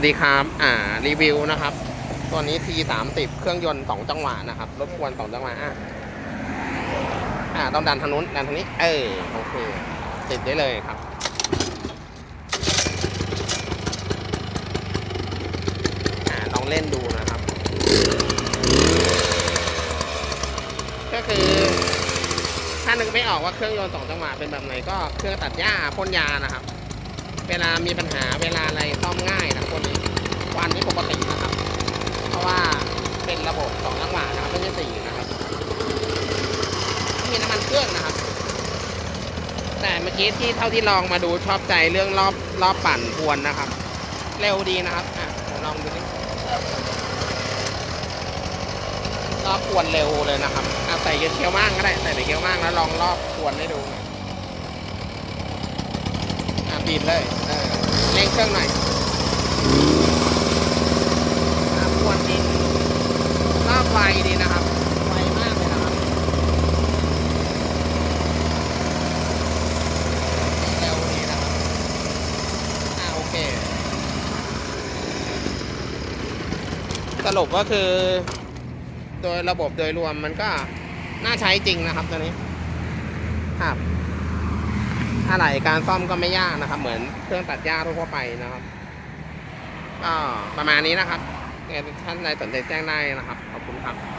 วัสดีครับ อ่า รีวิวนะครับ ตัวนี้ T 3 0 เครื่องยนต์ 2 จังหวะนะครับ รถกวน2จังหวะ อะอ่า ต้องดันทางนู้น ดันทางนี้ เออ โอเค ติดได้เลยครับ อ่า ลองเล่นดูนะครับ ก็คือ ถ้านึกไม่ออกว่าเครื่องยนต์ 2 จังหวะเป็นแบบไหนก็เครื่องตัดหญ้าพ่นยานะครับ เวลามีปัญหาเวลาอะไรซ่อมง่ายนะคนนี้ควันนี้ปกตินะครับ เพราะว่าเป็นระบบ สองจังหวะนะครับไม่ใช่สี่นะครับมีน้ำมันเครื่องนะครับ แต่เมื่อกี้ที่เท่าที่ลองมาดูชอบใจเรื่องรอบรอบปั่นพวนนะครับ เร็วดีนะครับอะลองดูนิรอบพวนเร็วเลยนะครับอะใส่เกียวมากก็ได้ใส่เกียวมากแล้วลองรอบพวนให้ดูหน่อยอะบีบเลยเออเร่งเครื่องหน่อยอะควนดินรอบไว ดีนะครับ ไวมากเลยนะครับเร็วดีนะครับ อะโอเค สรุปก็คือ โดยระบบโดยรวมมันก็น่าใช้จริงนะครับตัวนี้ ครับอะไรการซ่อมก็ไม่ยากนะครับ เหมือนเครื่องตัดหญ้าทั่วๆไปนะครับ ก็ประมาณนี้นะครับยังไงท่านใดสนใจแจ้งได้นะครับขอบคุณ ครับ